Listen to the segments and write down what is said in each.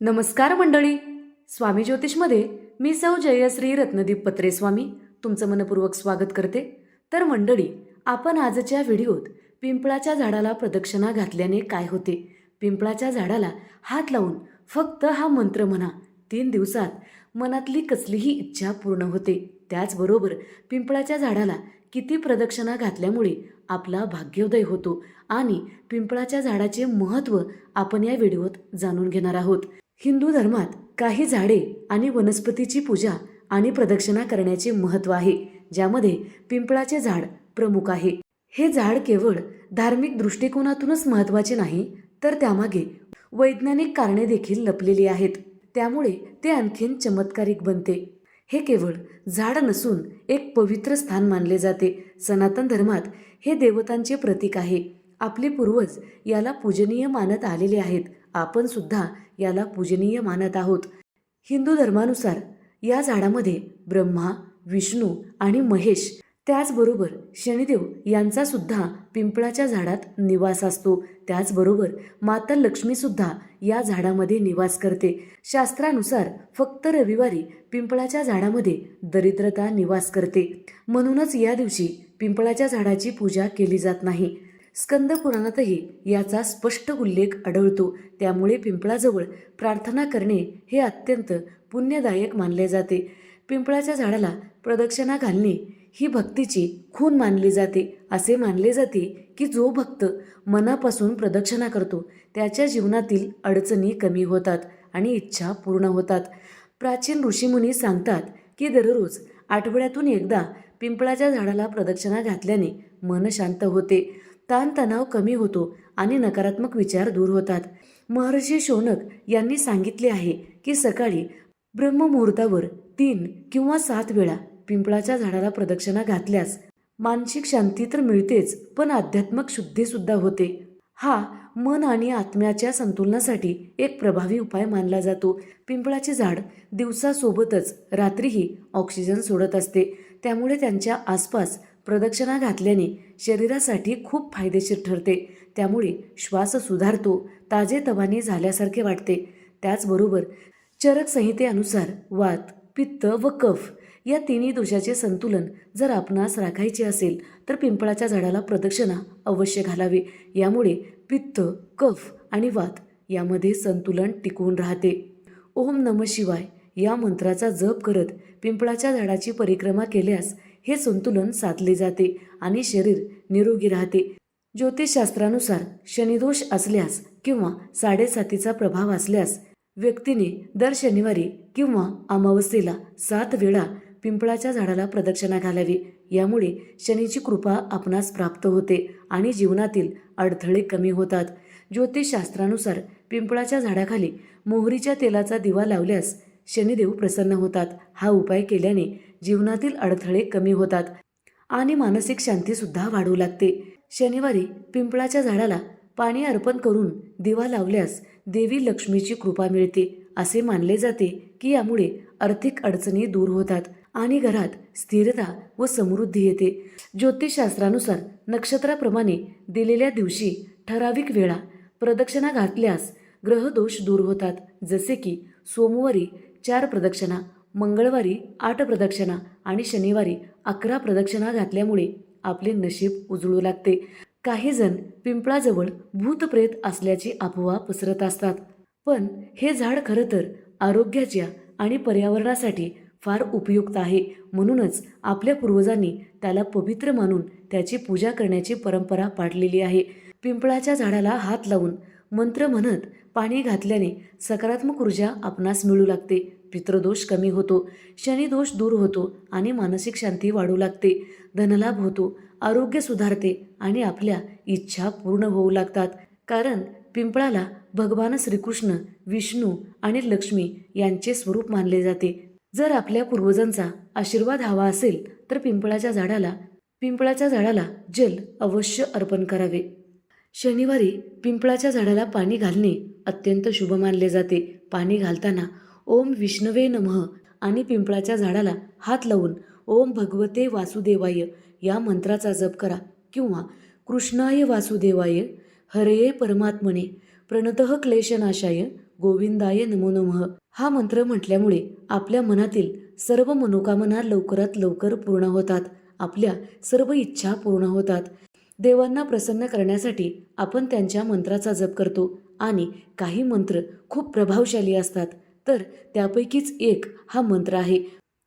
नमस्कार मंडळी. स्वामी ज्योतिषमध्ये मी सौ जयश्री रत्नदीप पत्रे स्वामी तुमचं मनपूर्वक स्वागत करते. तर मंडळी आपण आजच्या व्हिडिओत पिंपळाच्या झाडाला प्रदक्षिणा घातल्याने काय होते? पिंपळाच्या झाडाला हात लावून फक्त हा मंत्र म्हणा. तीन दिवसात मनातली कसलीही इच्छा पूर्ण होते. त्याचबरोबर पिंपळाच्या झाडाला किती प्रदक्षिणा घातल्यामुळे आपला भाग्योदय होतो आणि पिंपळाच्या झाडाचे महत्त्व आपण या व्हिडिओत जाणून घेणार आहोत. हिंदू धर्मात काही झाडे आणि वनस्पतीची पूजा आणि प्रदक्षिणा करण्याचे महत्त्व आहे ज्यामध्ये पिंपळाचे झाड प्रमुख आहे. हे झाड केवळ धार्मिक दृष्टिकोनातूनच महत्त्वाचे नाही तर त्यामागे वैज्ञानिक कारणे देखील लपलेली आहेत. त्यामुळे ते आणखीन चमत्कारिक बनते. हे केवळ झाड नसून एक पवित्र स्थान मानले जाते. सनातन धर्मात हे देवतांचे प्रतीक आहे. आपले पूर्वज याला पूजनीय मानत आलेले आहेत. आपण सुद्धा याला पूजनीय मानत आहोत. हिंदू धर्मानुसार या झाडामध्ये ब्रह्मा विष्णू आणि महेश त्याचबरोबर शनिदेव यांचा सुद्धा पिंपळाच्या झाडात निवास असतो. त्याचबरोबर माता लक्ष्मीसुद्धा या झाडामध्ये निवास करते. शास्त्रानुसार फक्त रविवारी पिंपळाच्या झाडामध्ये दरिद्रता निवास करते. म्हणूनच या दिवशी पिंपळाच्या झाडाची पूजा केली जात नाही. स्कंद पुराणातही याचा स्पष्ट उल्लेख आढळतो. त्यामुळे पिंपळाजवळ प्रार्थना करणे हे अत्यंत पुण्यदायक मानले जाते. पिंपळाच्या झाडाला प्रदक्षिणा घालणे ही भक्तीची खून मानली जाते. असे मानले जाते की जो भक्त मनापासून प्रदक्षिणा करतो त्याच्या जीवनातील अडचणी कमी होतात आणि इच्छा पूर्ण होतात. प्राचीन ऋषीमुनी सांगतात की दररोज आठवड्यातून एकदा पिंपळाच्या झाडाला प्रदक्षिणा घातल्याने मन शांत होते. ताणतणाव कमी होतो आणि नकारात्मक विचार दूर होतात. महर्षी शौनक यांनी सांगितले आहे की सकाळी ब्रह्ममुहूर्तावर तीन किंवा सात वेळा पिंपळाच्या झाडाला प्रदक्षिणा घातल्यास मानसिक शांती तर मिळतेच पण आध्यात्मिक शुद्धीसुद्धा होते. हा मन आणि आत्म्याच्या संतुलनासाठी एक प्रभावी उपाय मानला जातो. पिंपळाचे झाड दिवसासोबतच रात्रीही ऑक्सिजन सोडत असते. त्यामुळे त्यांच्या आसपास प्रदक्षिणा घातल्याने शरीरासाठी खूप फायदेशीर ठरते. त्यामुळे श्वास सुधारतो ताजेतवाने झाल्यासारखे वाटते. त्याचबरोबर चरक संहितेनुसार वात पित्त व कफ या तिन्ही दोषाचे संतुलन जर आपणास राखायचे असेल तर पिंपळाच्या झाडाला प्रदक्षिणा अवश्य घालावी. यामुळे पित्त कफ आणि वात यामध्ये संतुलन टिकून राहते. ओम नम शिवाय या मंत्राचा जप करत पिंपळाच्या झाडाची परिक्रमा केल्यास हे संतुलन साधले जाते आणि शरीर निरोगी राहते. ज्योतिषशास्त्रानुसार शनिदोष असल्यास किंवा साडेसातीचा प्रभाव असल्यास व्यक्तीने दर शनिवारी किंवा अमावस्येला सात वेळा पिंपळाच्या झाडाला प्रदक्षिणा घालावी. यामुळे शनीची कृपा आपणास प्राप्त होते आणि जीवनातील अडथळे कमी होतात. ज्योतिषशास्त्रानुसार पिंपळाच्या झाडाखाली मोहरीच्या तेलाचा दिवा लावल्यास शनिदेव प्रसन्न होतात. हा उपाय केल्याने जीवनातील अडथळे कमी होतात आणि मानसिक शांतीसुद्धा वाढू लागते. शनिवारी पिंपळाच्या झाडाला पाणी अर्पण करून दिवा लावल्यास देवी लक्ष्मीची कृपा मिळते असे मानले जाते की यामुळे आर्थिक अडचणी दूर होतात आणि घरात स्थिरता व समृद्धी येते. ज्योतिषशास्त्रानुसार नक्षत्राप्रमाणे दिलेल्या दिवशी ठराविक वेळा प्रदक्षिणा घातल्यास ग्रहदोष दूर होतात जसे की सोमवारी चार प्रदक्षिणा मंगळवारी आठ प्रदक्षिणा आणि शनिवारी अकरा प्रदक्षिणा घातल्यामुळे आपले नशीब उजळू लागते. काही जण पिंपळाजवळ भूतप्रेत असल्याची अफवा पसरत असतात. पण हे झाड खरं तर आरोग्याच्या आणि पर्यावरणासाठी फार उपयुक्त आहे. म्हणूनच आपल्या पूर्वजांनी त्याला पवित्र मानून त्याची पूजा करण्याची परंपरा पाडलेली आहे. पिंपळाच्या झाडाला हात लावून मंत्र म्हणत पाणी घातल्याने सकारात्मक ऊर्जा आपणास मिळू लागते. पितृदोष कमी होतो. शनिदोष दूर होतो आणि मानसिक शांती वाढू लागते. धनलाभ होतो. आरोग्य सुधारते आणि आपल्या इच्छा पूर्ण होऊ लागतात. कारण पिंपळाला भगवान श्रीकृष्ण विष्णू आणि लक्ष्मी यांचे स्वरूप मानले जाते. जर आपल्या पूर्वजांचा आशीर्वाद हवा असेल तर पिंपळाच्या झाडाला पिंपळाच्या झाडाला जल अवश्य अर्पण करावे. शनिवारी पिंपळाच्या झाडाला पाणी घालणे अत्यंत शुभ मानले जाते. पाणी घालताना ओम विष्णवे नमः आणि पिंपळाच्या झाडाला हात लावून ओम भगवते वासुदेवाय या मंत्राचा जप करा किंवा कृष्णाय वासुदेवाय हरये परमात्मने प्रणतः क्लेशनाशाय गोविंदाय नमो नमः. हा मंत्र म्हटल्यामुळे आपल्या मनातील सर्व मनोकामना लवकरात लवकर पूर्ण होतात. आपल्या सर्व इच्छा पूर्ण होतात. देवांना प्रसन्न करण्यासाठी आपण त्यांच्या मंत्राचा जप करतो. आणि काही मंत्र खूप प्रभावशाली असतात. तर त्यापैकीच एक हा मंत्र आहे.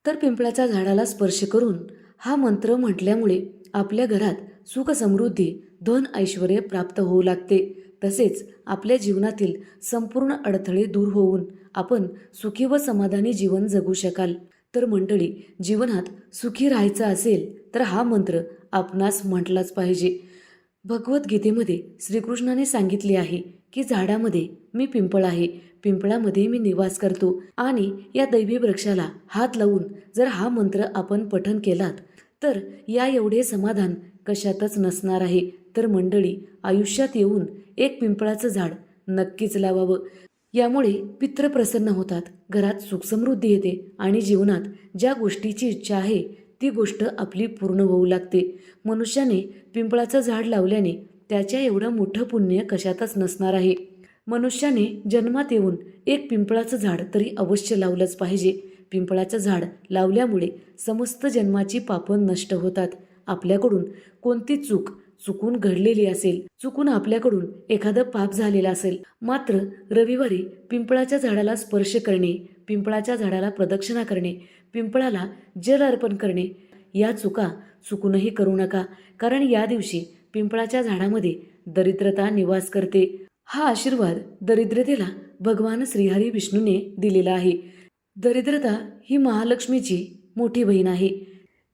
तर पिंपळाच्या झाडाला स्पर्श करून हा मंत्र म्हटल्यामुळे आपल्या घरात सुख समृद्धी धन ऐश्वर प्राप्त होऊ लागते. तसेच आपल्या जीवनातील संपूर्ण अडथळे दूर होऊन आपण सुखी व समाधानी जीवन जगू शकाल. तर मंडळी जीवनात सुखी राहायचं असेल तर हा मंत्र आपणास म्हटलाच पाहिजे. भगवद्गीतेमध्ये श्रीकृष्णाने सांगितले आहे की झाडामध्ये मी पिंपळ आहे पिंपळामध्ये मी निवास करतो आणि या दैवी वृक्षाला हात लावून जर हा मंत्र आपण पठन केलात तर या एवढे समाधान कशातच नसणार आहे. तर मंडळी आयुष्यात येऊन एक पिंपळाचं झाड नक्कीच लावावं. यामुळे पित्र प्रसन्न होतात घरात सुखसमृद्धी येते आणि जीवनात ज्या गोष्टीची इच्छा आहे ती गोष्ट आपली पूर्ण होऊ लागते. मनुष्याने पिंपळाचं झाड लावल्याने त्याच्या एवढं मोठं पुण्य कशातच नसणार आहे. मनुष्याने जन्मात येऊन एक पिंपळाचं झाड तरी अवश्य लावलंच पाहिजे. पिंपळाचं झाड लावल्यामुळे समस्त जन्माची पापं नष्ट होतात. आपल्याकडून कोणती चूक चुकून घडलेली असेल चुकून आपल्याकडून एखादं पाप झालेलं असेल. मात्र रविवारी पिंपळाच्या झाडाला स्पर्श करणे पिंपळाच्या झाडाला प्रदक्षिणा करणे पिंपळाला जल अर्पण करणे या चुका चुकूनही करू नका. कारण या दिवशी पिंपळाच्या झाडामध्ये दरिद्रता निवास करते. हा आशीर्वाद दरिद्रतेला भगवान श्रीहरी विष्णूने दिलेला आहे. दरिद्रता ही महालक्ष्मीची मोठी बहीण आहे.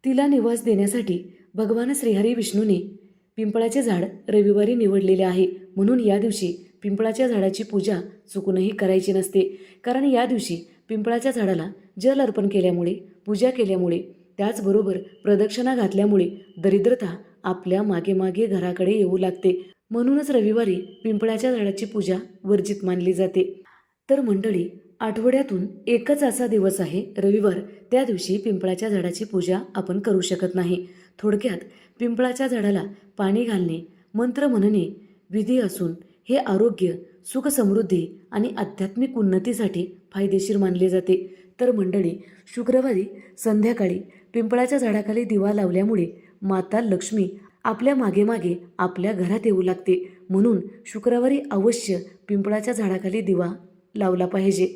तिला निवास देण्यासाठी भगवान श्रीहरी विष्णूने पिंपळाचे झाड रविवारी निवडलेले आहे. म्हणून या दिवशी पिंपळाच्या झाडाची पूजा चुकूनही करायची नसते. कारण या दिवशी पिंपळाच्या झाडाला जल अर्पण केल्यामुळे पूजा केल्यामुळे त्याचबरोबर प्रदक्षिणा घातल्यामुळे दरिद्रता आपल्या मागे मागे घराकडे येऊ लागते. म्हणूनच रविवारी पिंपळाच्या झाडाची पूजा वर्जित मानली जाते. तर मंडळी आठवड्यातून एकच असा दिवस आहे रविवार. त्या दिवशी पिंपळाच्या झाडाची पूजा आपण करू शकत नाही. थोडक्यात पिंपळाच्या झाडाला पाणी घालणे मंत्र म्हणणे विधी असून हे आरोग्य सुखसमृद्धी आणि आध्यात्मिक उन्नतीसाठी फायदेशीर मानले जाते. तर मंडळी शुक्रवारी संध्याकाळी पिंपळाच्या झाडाखाली दिवा लावल्यामुळे माता लक्ष्मी आपल्या मागे मागे आपल्या घरात येऊ लागते. म्हणून शुक्रवारी अवश्य पिंपळाच्या झाडाखाली दिवा लावला पाहिजे.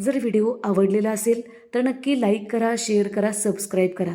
जर व्हिडिओ आवडलेला असेल तर नक्की लाईक करा शेअर करा सबस्क्राईब करा.